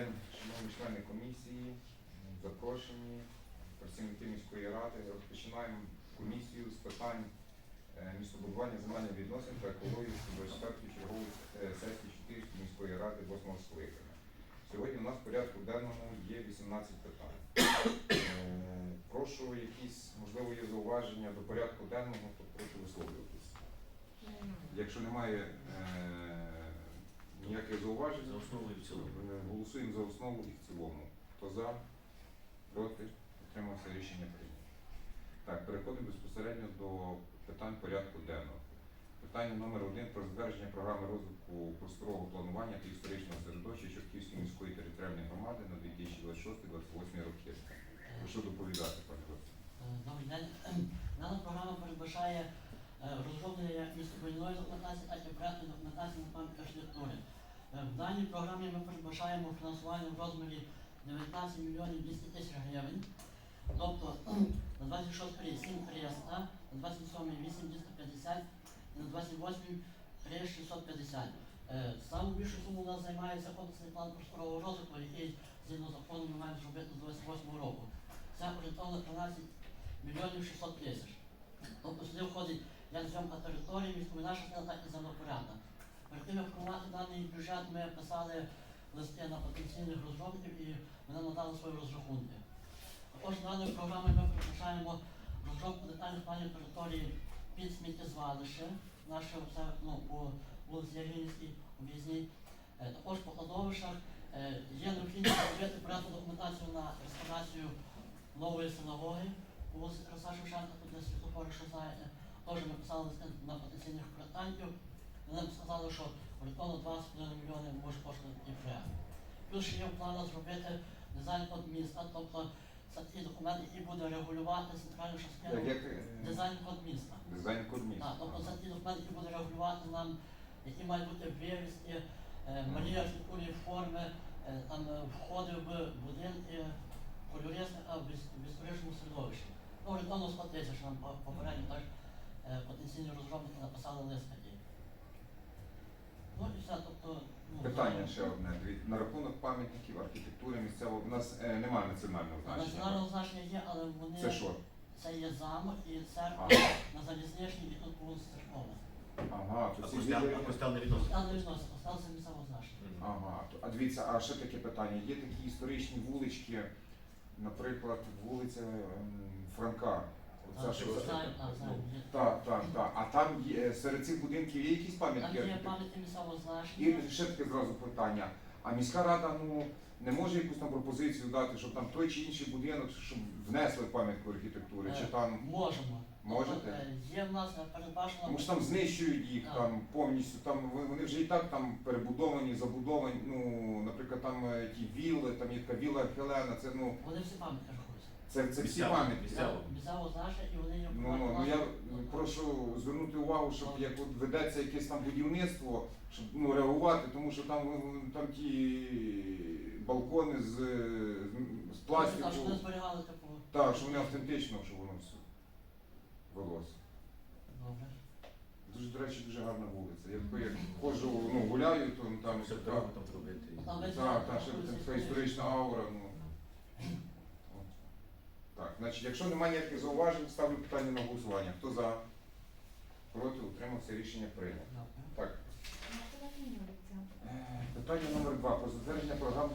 день, шановні члени комісії, запрошені, працівники міської ради. Розпочинаємо комісію з питань е, містобудування земельних відносин та екології щодо четвертої чергової е, сесії Чотирської міської ради 8 скликання. Сьогодні у нас в порядку денному є 18 питань. Е, Прошу якісь, можливо, є зауваження до порядку денного, то прошу висловлюватися. Якщо немає ніяких зауважень, За основу і в цілому. Е, Голосуємо за основу і в цілому. Хто за, проти, утримався рішення прийнято. Так, переходимо безпосередньо до питань порядку денного. Питання номер один про затвердження програми розвитку просторового планування та історичного середовища Чортківської міської територіальної громади на 2026-2028 роки. Прошу доповідати, пане. Е, Добрий день. Дана програма передбачає розроблення містобудівної документації та і проектної документації на пам'ять архітектури. Е, В даній програмі ми передбачаємо фінансування в розмірі 19 мільйонів 200 тисяч гривень. Тобто на 26 рік 7 300, на 27 8 250 і на 28 3 650. Е, Саму більшу суму у нас займається комплексний план просторового розвитку, який згідно закону ми маємо зробити з 28 року. Це орієнтовно 13 мільйонів 600 тисяч. Тобто сюди входить як зйомка території, міськоміна частина, так і землепорядна. Перед тим, як формувати даний бюджет, ми писали листи на потенційних розробників і вони надали свої розрахунки. Також даною програмою ми передбачаємо розробку детальних планів території під сміттєзвалище, наше ну, по вулиці Ягинській, об'їзній. Е, Також по кладовищах е, є необхідність зробити проектну документацію на реставрацію нової синагоги Тараса Шевченка, тут де світлофори, що знаєте. Теж ми писали листи на потенційних проєктантів. Вони сказали, що орієнтовно 20 мільйони може коштувати проєкт. Плюс ще є в планах зробити дизайн код міста, тобто такий документ, який буде регулювати центральну частину як е, дизайн код міста. дизайн код міста? Так, тобто це ті документи, які буде регулювати нам, які мають бути вивіски, е, малі архітектурні форми, е, там е, входи в будинки, кольористика в іс- в історичному середовищі. Ну, орієнтовно 100 тисяч нам по- попередньо е, потенційні розробники написали лист такий. Ну і все, тобто... ну, Питання ще одне. На рахунок пам'ятників архітектури місцевого. У нас е, немає національного значення. Національного значення є, але вони... Це що? Це є замок і церква Ага. на залізничній і тут вулиці Церковна. Ага, А то ці дві- не. Там сталося місцевого значення. Ага, то- а дивіться, а ще таке питання. Є такі історичні вулички, наприклад, вулиця ем, Франка. Знаю, так, знаю. Так, так, так. А там є, серед цих будинків є якісь Там пам'ятки є архітектури? пам'ятки місцевого значення. І ще таке зразу питання. А міська рада ну не може якусь там пропозицію дати, щоб там той чи інший будинок, щоб внесли пам'ятку архітектури, чи Е, там Можемо. Можете? Е, Є в нас е, передбачено. тому що там знищують їх Так. там повністю. Там ви- вони вже і так там перебудовані, забудовані. Ну, наприклад, там е, ті вілли, там є така вілла Хелена. Це ну Вони всі пам'ятки. Це, це всі пам'ятки. і вони є Ну, ну, ну я Ну, прошу звернути увагу, щоб як от ведеться якесь там будівництво, щоб ну реагувати, тому що там ну, там ті балкони з, з Так, що пластику. вони зберігали типу. Так, що вони автентично, щоб воно все велося. Добре. Дуже, до речі, дуже гарна вулиця. Я тако, як ходжу, ну, гуляю, то там Все така, треба там зробити. Ну, там так, так, ще така історична аура. Ну. Значить, якщо немає ніяких зауважень, ставлю питання на голосування. Хто за? Проти, утримався, рішення прийнято. Так, Е, Питання номер два про затвердження програми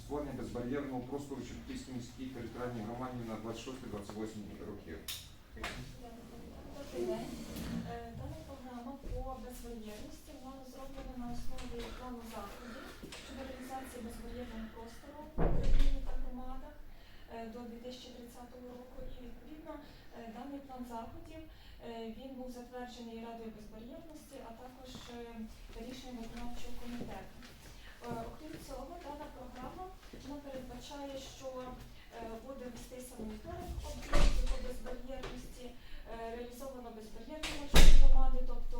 створення безбар'єрного простору Чортківській міській територіальній громаді на 26-28 роки. Добрий день. Е, Дана програма по безбар'єрності вона розроблена на основі плану заходів щодо реалізації безбар'єрного простору в Україні до 2030 року. І відповідно е, даний план заходів е, він був затверджений Радою безбар'єрності, а також е, рішенням виконавчого комітету. Е, Окрім цього, дана програма вона передбачає, що е, буде вестися моніторинг об'єктів по безбар'єрності, е, реалізовано безбар'єрні маршрути громади, тобто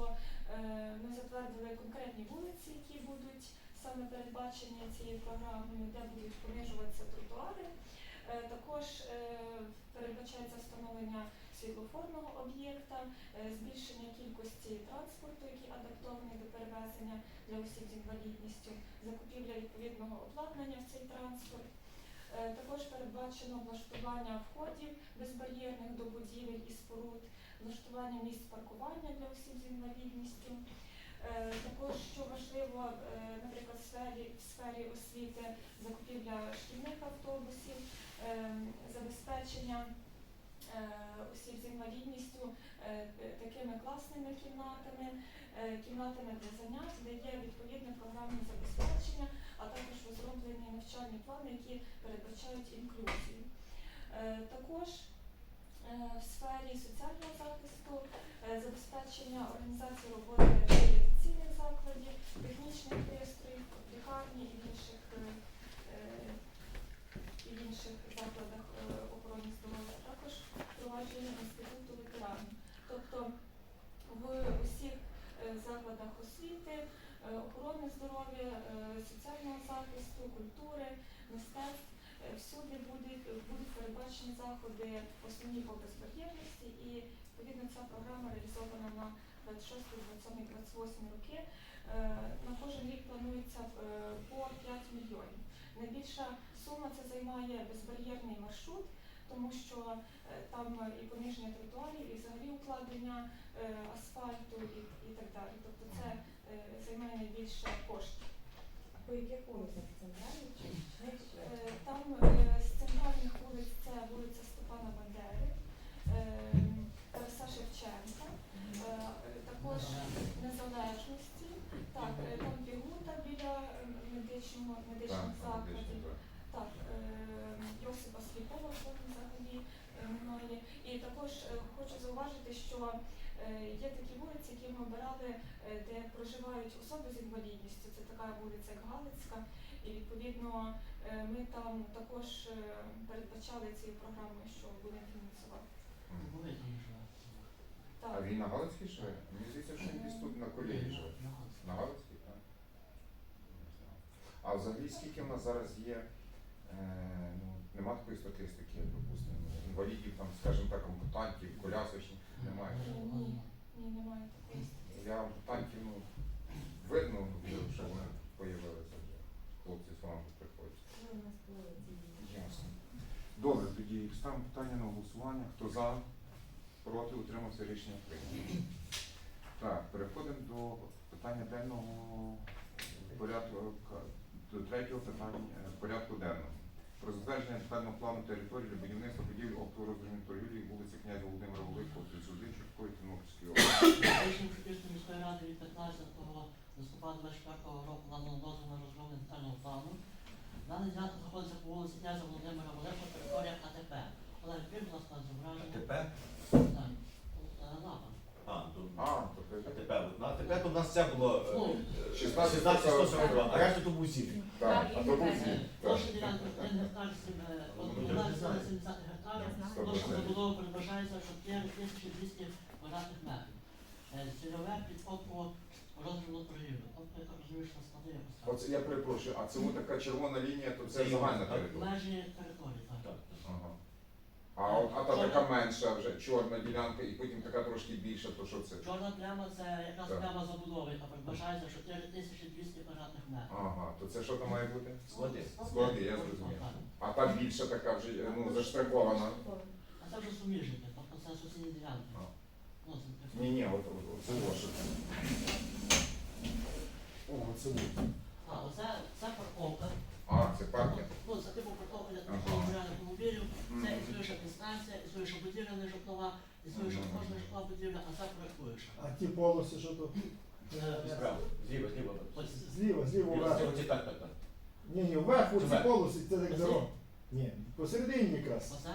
е, ми затвердили конкретні вулиці, які будуть саме передбачені цією програмою, де будуть понижуватися тротуари. Е, Також е, передбачається встановлення світлофорного об'єкта, е, збільшення кількості транспорту, який адаптований до перевезення для осіб з інвалідністю, закупівля відповідного обладнання в цей транспорт. Також передбачено влаштування входів безбар'єрних до будівель і споруд, влаштування місць паркування для осіб з інвалідністю. Е, Також, що важливо, е, наприклад, в сфері, в сфері освіти закупівля шкільних автобусів, е, забезпечення осіб з інвалідністю такими класними кімнатами, кімнатами для занять, де є відповідне програмне забезпечення, а також розроблені навчальні плани, які передбачають інклюзію. Також в сфері соціального захисту забезпечення організації роботи реабілітаційних закладів, технічних пристроїв, лікарні і в інших, е, е, і в інших закладах е, охорони здоров'я, також впровадження інституту ветеранів. Тобто в усіх закладах освіти, охорони здоров'я, соціального захисту, культури, мистецтв всюди будуть, будуть передбачені заходи основні по безбар'єрності і відповідно ця програма реалізована на 26, 27, 28 роки. Е, На кожен рік планується е, по 5 мільйонів. Найбільша сума це займає безбар'єрний маршрут, тому що е, там і пониження тротуарів, і взагалі укладення асфальту і, і так далі. Тобто це займає найбільше коштів. По яких вулицях центральних чи Е, Там також Незалежності, так, е, там Бігута біля медичного, медичних закладів. Так, е, Йосипа Сліпова тут взагалі е, немає. І також е, хочу зауважити, що є такі вулиці, які ми обирали, де проживають особи з інвалідністю. Це така вулиця як Галицька. І відповідно ми там також передбачали цією програмою, що будемо фінансувати. А він на Галицькій живе? Мені здається, що він десь тут на колії живе. На Галицькій, так? Не знаю. А взагалі скільки в нас зараз є, е, ну, нема такої статистики, допустимо, інвалідів, там, скажімо так, ампутантів, колясочних, немає. Ні. ні, немає такої. Я ампутантів, ну, видно, що вони появилися вже. Хлопці з вами приходять. Ну, у нас були ці Ясно. Добре, тоді ставимо питання на голосування. Хто за, проти, утримався рішення прийнято. Так, переходимо до питання денного порядку до третього питання е, порядку денного. Про затвердження детального плану території для будівництва будівель оптово-роздрібної торгівлі вулиці князя Володимира Великого, Трисуди, Чорткої, Тернопільської області. Міської ради від 15 листопада 24 року надано дозвіл на розроблення детального плану. Дана ділянка знаходиться по вулиці князя Володимира Великого, територія АТП. Олег, будь ласка, зображення? АТП? Е, Лапа. А, то А, то кажи. АТП. от На АТП то в нас це було Ну, е, 16 142, а решта то був. Так, а то був звіт. Е, Площа ділянки 1 гектар 70 гектарів. Площа забудови передбачається 4200 квадратних метрів. Е, Цільове під опо розгляду торгівлі. Тобто, я так розумію, що склади я поставив. Оце я перепрошую, а це така червона лінія, то це загальна так. територія. Межі території, так. Так. Ага. А, от, а та така менша вже чорна ділянка і потім така трошки більша, то що це? Чорна пляма це якраз Так. пляма забудови, яка передбачається 4200 квадратних метрів. Ага, то це що там має бути? Склади. Склади, я зрозумів. А та більша така вже ну, заштрихована. А це вже суміжники, тобто це сусідні ділянки. А. Ну, це Ні, ні, от, от, от це во. О, це во. А, оце це парковка. А, це паркінг. Ну, це типу для Ага. автомобільних автомобілів. Це існуюча дистанція, існуюча будівля не житлова, існуюча кожна житлова будівля, а це проєктуюча. А ті полоси, що тут? Е, Справа. Зліва, зліва. Ось Зліва, зліва, Зліва, вверх. так, так, так. Ні, ні, вверх оці вверх? полоси, це як Оці? дорога. Ні, посередині якраз. оце.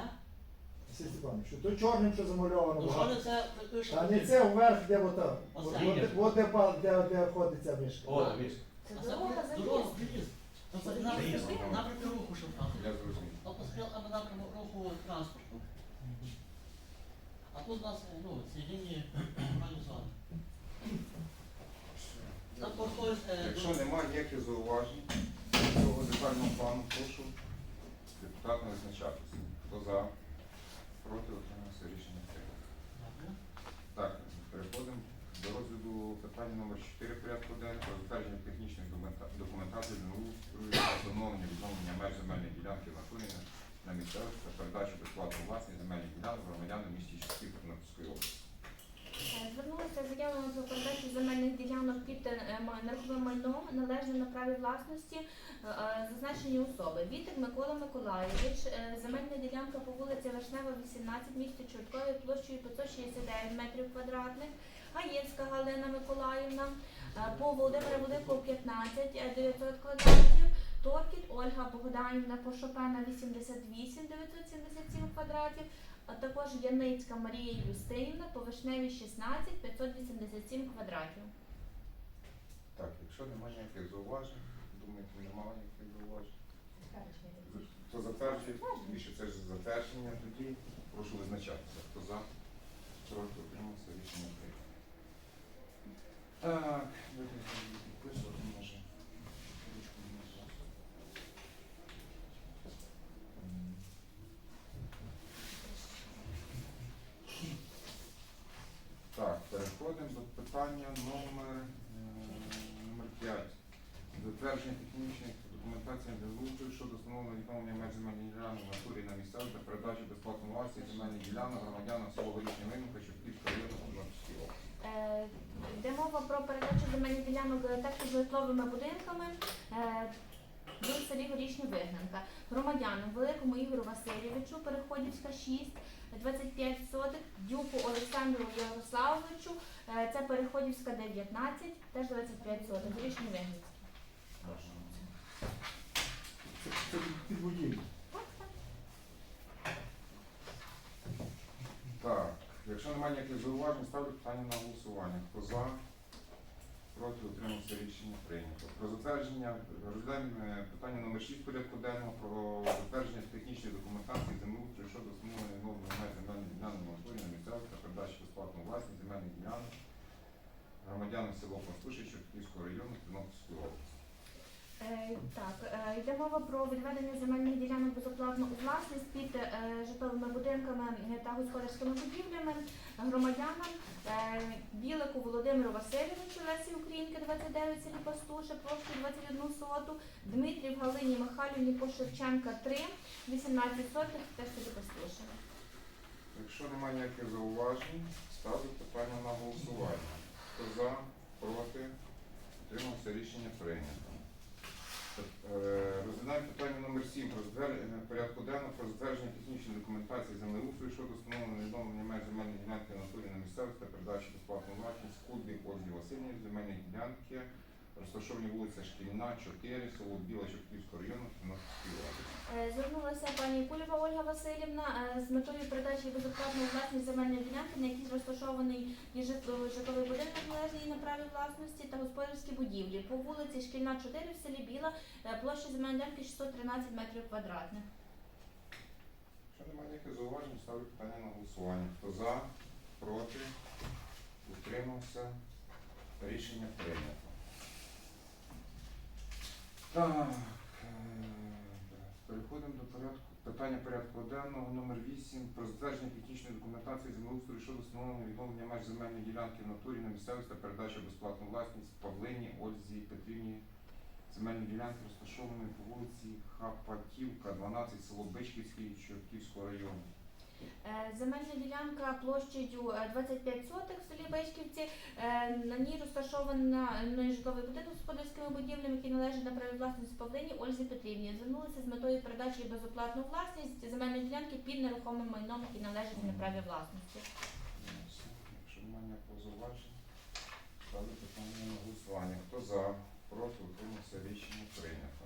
Василь Степанович, що то чорним, що замальовано. Ну, що багато. не це проєктуюча Та не це вверх, де ота. Оце. От, от, от де, па- де, де ходиться мішка. О, віж. Це дорога за дорога містом. під'їзд. Тобто напрямки руху, що вказує. Я зрозумів. Тобто стріл або напрямок руху транспорту. А тут у нас ну, ці лінії. Там проходить, е, Якщо немає ніяких зауважень до цього детального плану, прошу депутатам визначатися. Хто за, проти, утримався рішення прийнято. до розгляду питання номер 4 порядку денного про затвердження технічних документа- документацій землеустрою та встановлення відновлення меж земельної ділянки в на- місцевості та передачу безплатно власні земельних ділянок громадянам в місті Чортків Тернопільської області. Е, Звернулися заявами про передачу земельних ділянок під е, ма- нерухомим майном належним на праві власності е, зазначені особи. Вітик Микола Миколаєвич, земельна ділянка по вулиці Вишнева, 18, місті Чорткові, площею 569 метрів квадратних. Гаєцька Галина Миколаївна, е, по Володимира Великого 15, е, 900 квадратів. Торкіт Ольга Богданівна по Шопена 88, 977 квадратів а також Яницька Марія Юстинівна по Вишневій 16, 587 квадратів. Так, якщо немає ніяких зауважень, думаєте, немає ніяких зауважень. Затвердження. Хто затверджує, більше це ж затвердження, тоді прошу визначатися. Хто за, проти, утримався, рішення прийнято. Так, може. Так, переходимо до питання номер, е, номер 5. Затвердження технічних документацій землеустрою щодо встановлення відновлення меж земельних ділянок в натурі на місцеві та передачі безплатної власності земельних ділянок громадянам село Горішня Винника, Чортківського району Тернопільської області. Йде мова про передачу земельних ділянок е, також житловими будинками е, в селі Горішня Вигнанка. Громадянам Великому Ігору Васильовичу, Переходівська 6, 25 сотих, Дюку Олександру Ярославовичу, е, це Переходівська 19, теж 25 сотих, Горішня Вигнанська. Це, під будівлю. Так, якщо немає ніяких зауважень, ставлю питання на голосування. Хто за? Проти утримався рішення прийнято. Про затвердження розглядаємо е, питання номер 6 порядку денного про затвердження технічної документації землеустрою щодо встановлення нового земельних ділянок на натурі на місцевих та передачі безплатно власні земельних ділянок громадянам село Пастуші Чортківського району Тернопільської області. Е, Так, е, йде мова про відведення земельних ділянок безоплатно у власність під е, житловими будинками та господарськими будівлями громадянам Білику Володимиру Васильовичу Лесі Українки 29 селі Пастуше, площу 21 соту, Дмитрів Галині Михайлівні по Шевченка 3, 18 сотих теж селі Пастуше. Якщо немає ніяких зауважень, ставлю питання на голосування. Хто за, проти, утримався рішення прийнято. Е, Розглядаємо питання номер 7 про порядку денного про затвердження технічної документації землеустрою щодо встановлення відновлення меж земельної ділянки на на місцевості та передачі безплатної власність Кудбі Ользі Васильівні земельної ділянки, розташовані вулиця Шкільна, 4, село Біла Чортківського району, Тернопільської області. Е, Звернулася пані Кулєва Ольга Васильівна е, з метою передачі безоплатної власність земельної ділянки, на якій розташований житловий будинок належний на праві власності та господарські будівлі по вулиці Шкільна 4 в селі Біла, е, площа земельної ділянки 613 метрів квадратних. Якщо немає ніяких зауважень, ставлю питання на голосування. Хто за, проти, утримався, рішення прийнято. Так, е, переходимо до порядку питання порядку денного номер 8 про затвердження технічної документації землеустрою щодо встановлення відновлення меж земельної ділянки в натурі на місцевості та передачі в безплатну власність Павлині Ользі Петрівні. Земельні ділянки розташованої по вулиці Хапатівка, 12, село Бичківський, Чортківського району. Е, Земельна ділянка площею е, 25 сотих в селі Бешківці. Е, На ній розташований житловий будинок з господарськими будівлями, який належить на праві власності Павлині Ользі Петрівні. Звернулися з метою передачі безоплатну власність земельної ділянки під нерухомим майном, який належить на праві власності. Якщо немає ніякого ставлю питання на голосування. Хто за, проти, утримався, рішення прийнято.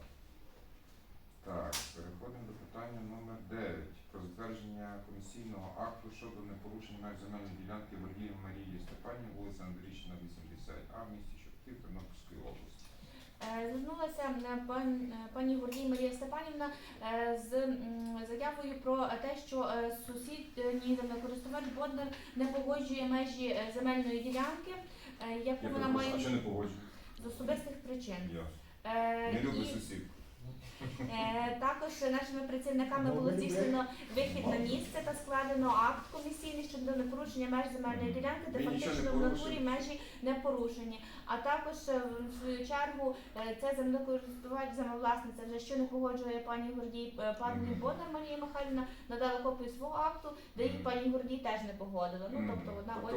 Так, переходимо до питання номер 9 про затвердження комісійного акту щодо непорушень меж земельної ділянки Вергії Марії Степанів, вулиця Андрійщина, 80А, в місті Чортків, Тернопільської області. Е, Звернулася е, пан- е, пані Гордій Марія Степанівна з заявою про те, що сусідній землекористувач Боднар не погоджує межі земельної ділянки, яку Я вона перепрошую, а має що не з особистих причин. Я Е, не люблю і- сусід. Е, Також нашими працівниками було здійснено вихід на місце та складено акт комісійний щодо непорушення меж земельної ділянки, де фактично в натурі межі не порушені. А також е, в свою чергу е, це землекористувач, землевласниця вже що не погоджує пані Гордій, пані Мгм. Марія Михайлівна надала копію свого акту, де її пані Гордій теж не погодила. Ну тобто одна Тобто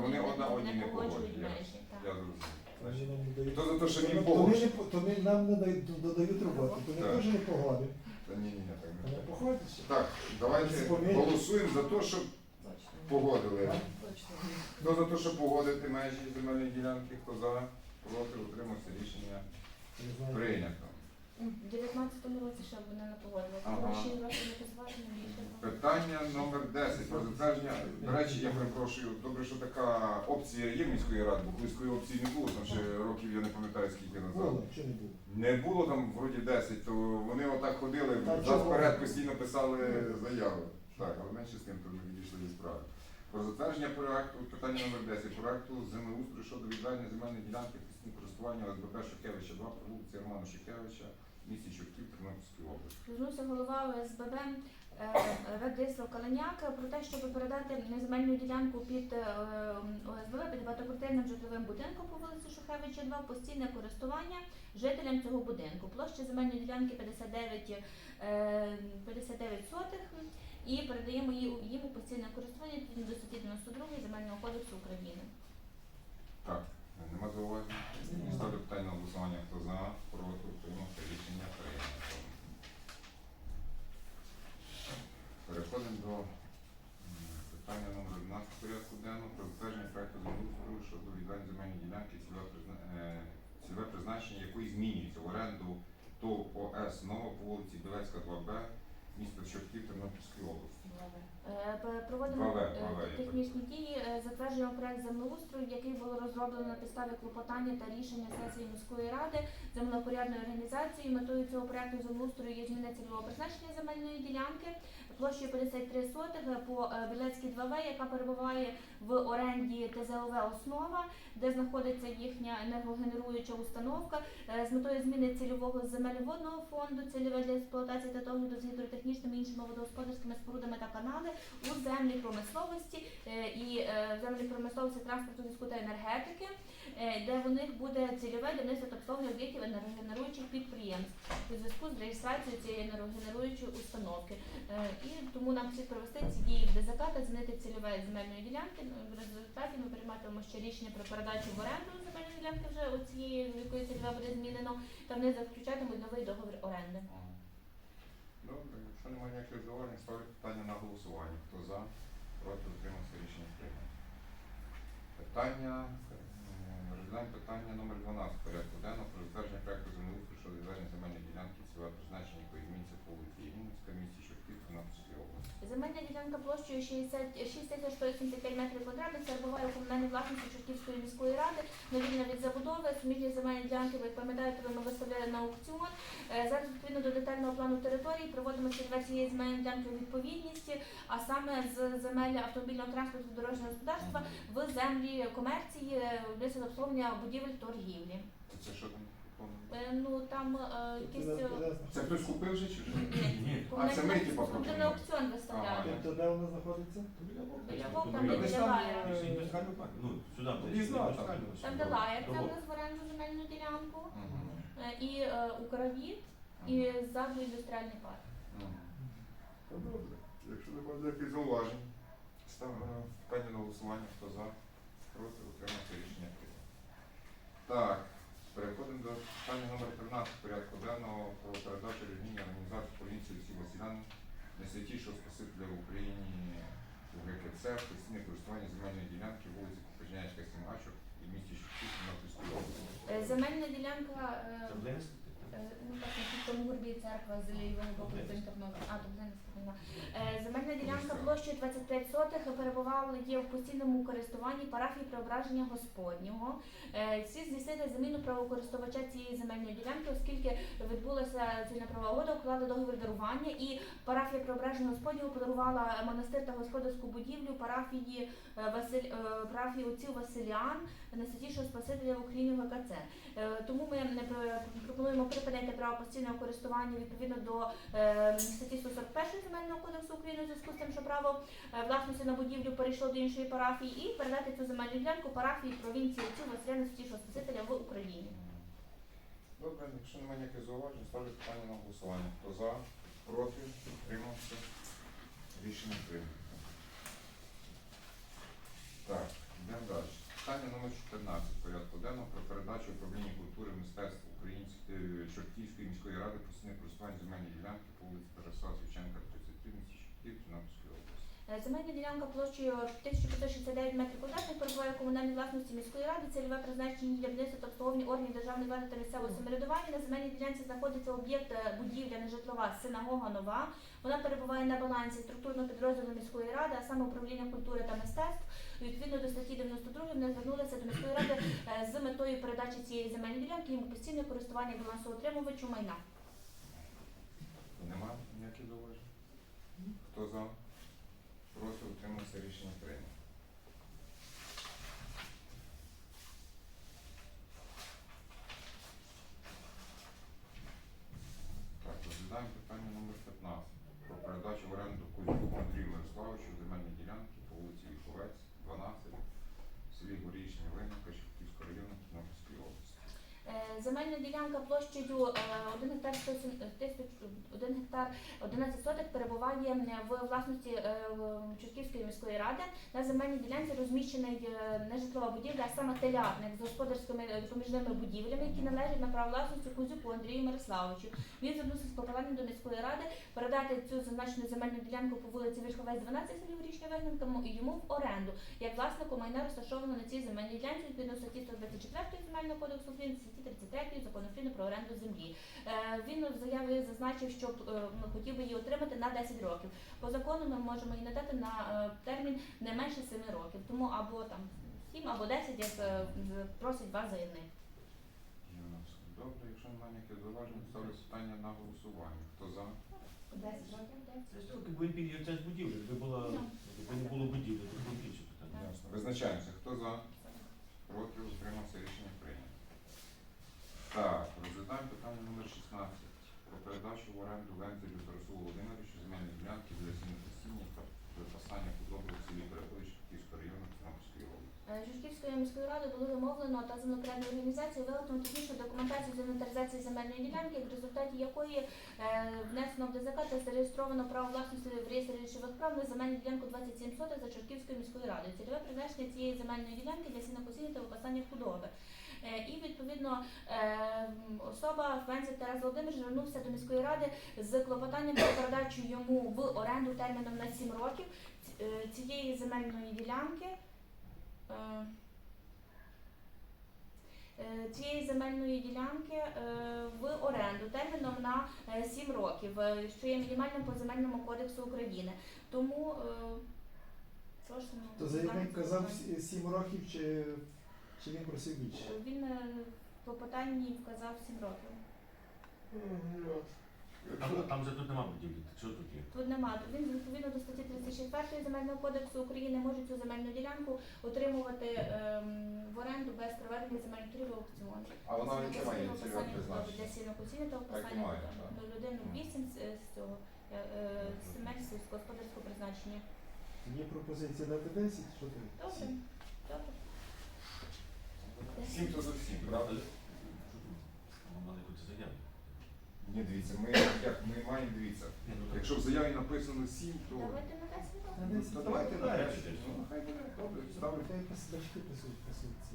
одній не- погоджують, межі. Вони нам не дають. То за те, що То він ми- погоджує. то ми- То ми нам не дають, додають роботу, то вони Так. теж не погоди. Та ні, ні, ні, так не не треба. походиться. Так, давайте Спомінь. голосуємо за те, щоб погодили. Хто за те, щоб погодити межі земельної ділянки, хто за, проти, утримався рішення Не знаю. прийнято. В 19-му році ще вони не погодили. Ага. Тому ще років не позвали, не більше. Питання номер 10 про затвердження. До речі, я перепрошую, добре, що така опція є в міської ради, бо колись опції не було, там ще років я не пам'ятаю скільки назад. Було, чи не було? Не було там вроді 10, то вони отак ходили, Та за чого? вперед постійно писали заяви. Так, але менше з тим, то ми відійшли від справи. Про затвердження проекту, питання номер 10, проекту землеустрою щодо віддання земельної ділянки постійного користування ОСББ Шухевича 2 по вулиці Романа Шухевича, місті Чортків, Тернопільської області. Звернувся голова ОСББ е, Радислав Калиняк про те, щоб передати земельну ділянку під е, ОСББ під багатоквартирним житловим будинком по вулиці Шухевича 2 постійне користування жителям цього будинку. Площа земельної ділянки 59, е, 59 сотих і передаємо їм у постійне користування до статті 92 Земельного кодексу України. Так, нема зауважень. Ставлю питання на голосування, хто за, проти, утримався, рішення прийнято. Переходимо до питання номер 11 порядку денного про затвердження проекту землеустрою щодо відведення земельної ділянки цільове е, призначення якої змінюється в оренду ТОВ ОС Нова по вулиці Білецька 2Б, місто Чортків, Тернопільської області. Е, Проводимо е, технічні дії, е, затверджуємо проект землеустрою, який було розроблено на підставі клопотання та рішення сесії міської ради землепорядної організації. Метою цього проекту землеустрою є зміна цільового призначення земельної ділянки площею 53 сотих по Білецькій 2В, яка перебуває в оренді ТЗОВ Основа, де знаходиться їхня енергогенеруюча установка з метою зміни цільового земель водного фонду, цільове для експлуатації та догляду з гідротехнічними іншими водогосподарськими спорудами та канали у землі промисловості е, і е, землі промисловості транспорту зв'язку та енергетики, е, де у них буде цільове для та об'єктів енергогенеруючих підприємств у зв'язку з реєстрацією цієї енергогенеруючої установки. І тому нам слід провести ці дії в ДЗК та змінити цільове земельної ділянки. Ну, В результаті ми прийматимемо ще рішення про передачу в оренду земельної ділянки вже оцієї, в якої цільове буде змінено, та вони заключатимуть новий договір оренди. Добре, якщо немає ніяких зауважень, ставлю питання на голосування. Хто за, проти, утримався, рішення прийнято. Питання, е, розглядаємо питання номер 12 порядку денного про затвердження проекту землеустрою щодо відведення земельної ділянки, цільове призначення, якої зміниться по вулиці Рівненська, в місті Чортків, Тернопільської області. Земельна ділянка площею 66 тисяч 185 метрів квадратних перебуває у комунальній власності Чортківської міської ради, невільна від забудови. Суміжні земельні ділянки, ви пам'ятаєте, ми виставляли на аукціон. Е, Зараз відповідно до детального плану території проводимо цієї земельної ділянки у відповідність, а саме з земель автомобільного транспорту дорожнього господарства в землі комерції е, обслуговування будівель торгівлі. Це що там? Е, Ну там е, якісь е, Це хтось купив вже чи що? ні, А, це ми, типа, пропонуємо. на аукціон виставляли. Тобто де вона знаходиться? Біля Вовка, Ну, не біля там, Лая. Ну, сюди, Об'їзна, десь, так. Там де лає, десь, це в нас в оренду земельну ділянку. Мгм. Е, І е, у і ззаду індустріальний парк. Мгм. Ну, Добре. Якщо немає ніяких зауважень, ставимо питання на голосування, хто за, проти, утримався, рішення прийнято. Так, переходимо до питання номер 13 порядку денного про передачу релігійній організації поліції Олексій Василян найсвятішого Спасителя в Україні у ГКЦ, постійне користування земельної ділянки вулиці Купежняцька, 7 і в місті Шевчук, Тернопільської області. Е, Земельна ділянка, е, е, ну так, там горбі церква з лівого боку з. А, тут не ділянка площею 25 сотих перебувала є в постійному користуванні парафії преображення Господнього. Е, Всі здійснити заміну правокористувача цієї земельної ділянки, оскільки відбулася цільна права угода, уклали договір дарування і парафія преображення Господнього подарувала монастир та господарську будівлю парафії е, Василь е, парафії отців Василіан найсвятішого Спасителя в Україні ГКЦ. Е, Тому ми пропонуємо припинити право постійного користування відповідно до статті 141 Земельного кодексу України зв'язку з тим, що право е, власності на будівлю перейшло до іншої парафії, і передати цю земельну ділянку парафії провінції Цю Василя Святішого Спасителя в Україні. Добре, якщо немає ніяких зауважень, ставлю питання на голосування. Хто за, проти, утримався? Рішення прийнято. Так, йдемо далі. Питання номер 14 порядку денного про передачу управління культури мистецтв Української Чортківської міської ради постійне користування земельної ділянки по вулиці Тараса Свяченка, 33, Тернопільської області. Е, Земельна ділянка площею 1569 метрів квадратних перебуває в комунальній власності міської ради. Цільове призначення для будівництва та обслуговування органів державної влади та місцевого самоврядування. На земельній ділянці знаходиться об'єкт е, будівля нежитлова синагога нова. Вона перебуває на балансі структурного підрозділу міської ради, а саме управління культури та мистецтв. Відповідно до статті 92 вони звернулися до міської ради е, з метою передачі цієї земельної ділянки йому постійне користування балансоутримувачу майна. Нема ніяких зауважень? Хто за? Проти утримався рішення прийнято. Так, розглядаємо питання номер 15 про передачу в оренду Кузьму Андрію Мирославовичу земельні ділянки по вулиці Віховець, 12, в селі Горішня Винника, Шевківського району Тернопільської області. Е, Земельна ділянка площею е, 1 гектар 100 тисяч 1 гектар 11 соток перебуває е, в власності е, в Чортківської міської ради. На земельній ділянці розміщений е, нежитлова будівля, а саме телятник з господарськими е, допоміжними будівлями, які належать на право власності Кузюку Андрію Мирославовичу. Він звернувся з попаданням до міської ради передати цю зазначену земельну ділянку по вулиці Вишковець 12 селі Горішня Вигнанка йому в оренду як власнику майна розташовано на цій земельній ділянці відповідно статті 124 земельного кодексу України, статті 33 закону України про оренду землі. Е, Він в заяві зазначив, що е, хотів би її отримати на 10 років. По закону ми можемо її надати на е, термін не менше 7 років. Тому або там 7, або 10, як просить вас заявник. Добре, якщо немає ніяких зауважень, ставлю питання на голосування. Хто за? 10 років, 10. Це ж тільки бо це ж будівля. Якби не було будівлі, то було інше питання. Визначаємося. Хто за? Проти утримався рішення прийнято. Так, розглядаємо питання номер 16 про в оренду Вензелю Тарасу Володимировичу земельної ділянки для сінокосіння та випасання худоби у селі Перепилищ Київського району Тернопільської області. Е, Журківською міською радою було вимовлено та землепорядної організації виготовлено технічну документацію з інвентаризації земельної ділянки, в результаті якої е, внесено в ДЗК та зареєстровано право власності в реєстрі речових прав на земельну ділянку 27 соток за Чортківською міською радою. Цільове призначення цієї земельної ділянки для сінокосіння та випасання худоби. Е, І відповідно е, особа Фензик Тарас Володимир звернувся до міської ради з клопотанням про передачу йому в оренду терміном на 7 років е, цієї земельної ділянки. Цієї земельної ділянки в оренду терміном на 7 років, що є мінімальним по земельному кодексу України. Тому е, прошу ну, То заявник казав 7 років чи, чи він просив більше? він е, по питанні вказав 7 років. Там, там же тут нема будівлі. Що тут є? Тут нема. Він відповідно до статті 34 земельного кодексу України може цю земельну ділянку отримувати ем, в оренду без проведення земельних торгів аукціону. А вона яке має цільове призначення? Для сінокосіння та Так і вписання має, так. до людини 8 з, з цього е, е, земель сільськогосподарського призначення. Є пропозиція дати 10, що ти? Добре, добре. Сім то за всім, правда? Заяви. Ні, дивіться, ми як ми маємо дивіться. Ну, Якщо в заяві написано 7, то. Давайте на 10 На років. 10 То давайте на Давайте 10. десять. Ну, хай буде. Добре, ставлю. Присуть.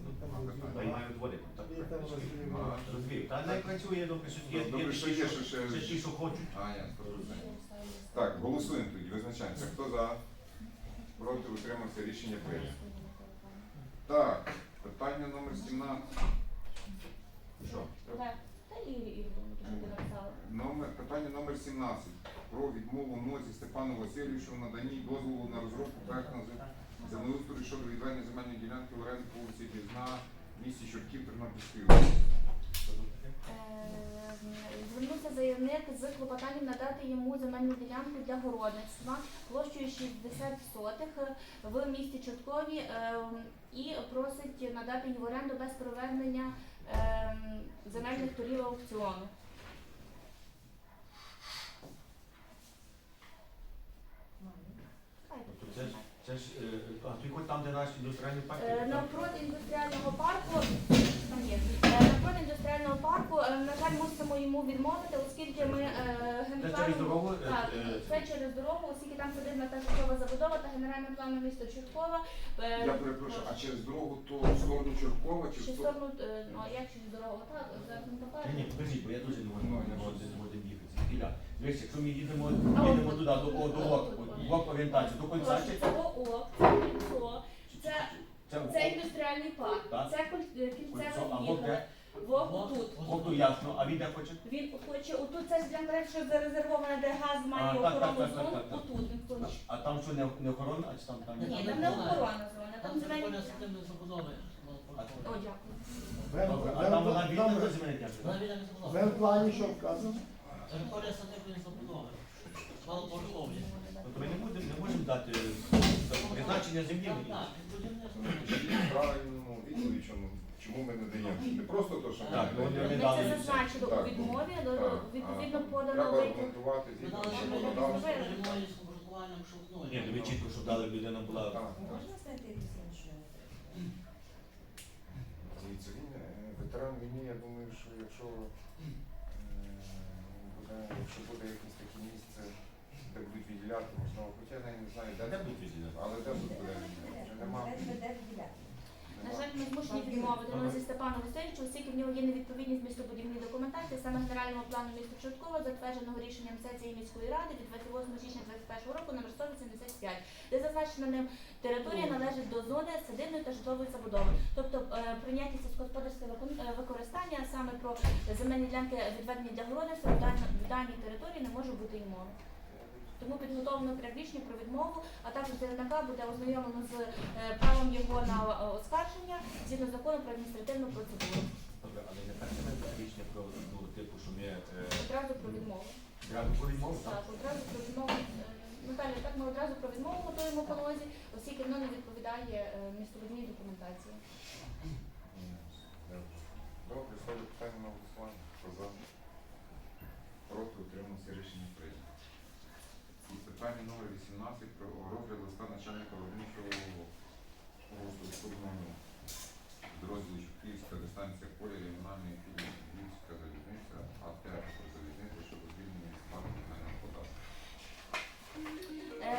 Ну. Та й маю двоє там, так? Там розуміють. А, Розвів. Та не працює, добре, що є. Добре, що є, що ще- Ще ті, що хочуть. А, я Так, голосуємо тоді, визначаємося. Хто за? Проти утримався рішення прийнято. Так, питання номер 17. Що? Так. Та і і ти написала. Номер, питання номер 17. Про відмову нозі Степану Васильовичу в наданні дозволу на розробку проекту зе- землеустрою щодо відведення земельної ділянки в оренду по вулиці Пізна в місті Чортків Тернопільської області. Е, звернувся заявник з клопотанням надати йому земельну ділянку для городництва площею 60 сотих в місті Чорткові е, і просить надати її в оренду без проведення е, земельних торів аукціону. Тобто це ж, це ж, а ти хоч там, де наші індустріальні парки? Навпроти індустріального парку там є. Е, індустріального парку, е, на жаль, мусимо йому відмовити, оскільки ми е, Це через генпланом дорогу? так, е, це через дорогу, оскільки там садибна та житлова забудова та генеральним планом міста Чорткова. е, Я перепрошую, а через дорогу то в сторону Чорткова чи в Чи в сторону? е, ну а як через дорогу? Так, зараз не покажу. Ні, ні, бо я дуже не можу не я можу щось- не можу їхати. Звідкіля? Дивись, якщо ми їдемо, їдемо туди, до, до от, от. ВОК орієнтацію, до кінця чи Це ООК, це кільцо, це, це це індустріальний парк, Так. це кільцеве а в'їхали. де? Тут. ВОК ясно, а він де хоче? Він хоче, отут це ж для мереж, що зарезервоване, де газ має А, так, так, так, так, зону, так, так. отут він хоче. А там що не, не охорона, а чи там там? Ні, Там не не охорона. зона, там системної. О, дякую. Добре, а там вона вільна до біля не в забудови. що вказано? Територія садибної забудови. Малоповерхові. Тобто ми не будемо, не можемо дати е, призначення землі. Так, мені. так, будівництво. Правильно відповідь, чому, чому ми не даємо. Не просто то, що ми Так, не ну, даємо. не Ми дали це зазначили у відмові, але Так, відповідно подано Треба витяг. аргументувати згідно Вона лише законодавства. прямою з обґрунтуванням, що ну, Ні, ну ви чітко, щоб дали б людина була. Так, так. Можна знайти якусь іншу? Дивіться, він е, ветеран війни, я думаю, що якщо е, буде, якщо буде місце, де будуть відділяти, можливо, хоча я не знаю, де Де будуть відділяти? але де тут буде, вже нема. На жаль, ми змушені відмовити Нозі Степану Васильовичу, оскільки в нього є невідповідність містобудівній документації, саме генерального плану міста Чорткова, затвердженого рішенням сесії міської ради від 28 січня 2021 року номер 185, де зазначена ним територія належить до зони садибної та житлової забудови. Тобто е, прийняття сільськогосподарське використання а саме про земельні ділянки відведені для городництва в даній території не може бути й мови. Тому підготовлено проект рішення про відмову, а також заявника буде ознайомлено з е, правом його на е, оскарження згідно закону про адміністративну процедуру. Добре, але не так не рішення про ну, типу, що ми е, Одразу про відмову. зразу по відмову, так? Так, одразу про відмову. Е, так ми одразу про відмову готуємо по нозі, оскільки воно не відповідає е, документації. Добре, ставлю питання на голосування. Хто за? Проти утримався рішення питання номер 18 про розгляд листа начальника виробничого структурного підрозділу Київська дистанція поля регіональної Київська залізниця АТ залізниця щодо звільнення від сплати комунального податку. Е,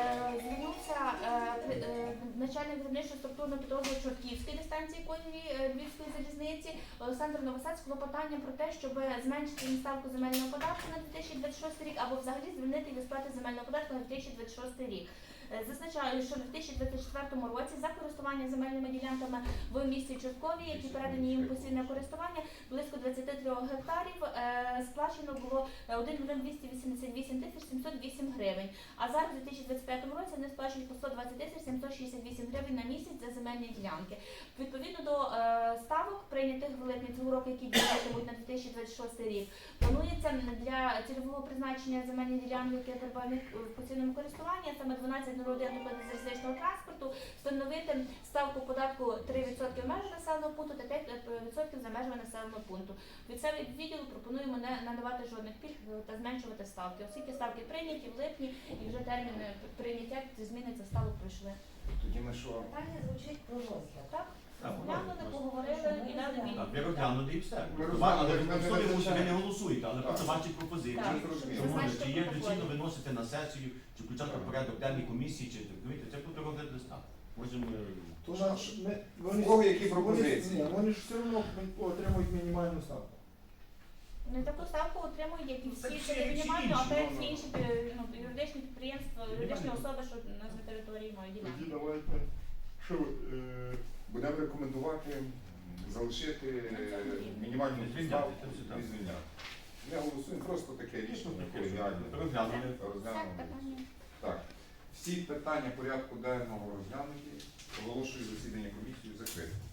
Начальник виробничого структурного підрозділу Чортківської дистанції колії е, Львівської залізниці Олександр Новосад з клопотанням про те, щоб зменшити ставку земельного податку на 2026 рік або взагалі звільнити від сплати земельного податку на 2026 рік. Е, Зазначаю, що в 2024 році за користування земельними ділянками в місті Чорткові, які передані їм постійне користування, близько 23 гектарів, е, сплачено було е, 1 мільйон 288 тисяч 708 гривень. А зараз у 2025 році вони сплачують по 120 тисяч 768 гривень на місяць за земельні ділянки. Відповідно до е, ставок, прийнятих в липні цього року, які діятимуть на 2026 рік, планується для цільового призначення земельних ділянок, які перебувають в постійному користуванні, саме 12 народних залізничного транспорту, встановити ставку податку 3% в межах населеного пункту та 5% за межами населеного пункту. Від себе відділу пропонуємо не надавати жодних пільг е, та зменшувати ставки, оскільки ставки прийняті в липні і вже терміни прийняття зміни стало ставок пройшли. Тоді ми що? Питання звучить про розгляд. Так, глянули, поговорили і дали Так, відповідь. розглянули і все. Ми Але ви ми не ви не голосуєте, але просто ваші пропозиції. Так, Ми зрозуміли. Чи є доцільно виносити на сесію, чи включати в порядок денний комісії, чи розумієте, це буде розгляд листа. Можемо То наш, ми, вони, В кого які вони- Ні, вони ж все одно отримують мінімальну ставку. Не таку ставку отримують, як і всі всі- це всі мінімально, а ну, всі ну. інші е, ну, юридичні підприємства, юридичні особи, що на території мають ділянки. Тоді давайте, що е, будемо рекомендувати залишити мінімальну все і звільняти. Не голосуємо, просто таке рішення колегіальне. розглянули. Розглянули. Так, всі питання порядку денного розглянуті. Оголошую засідання комісії закритим.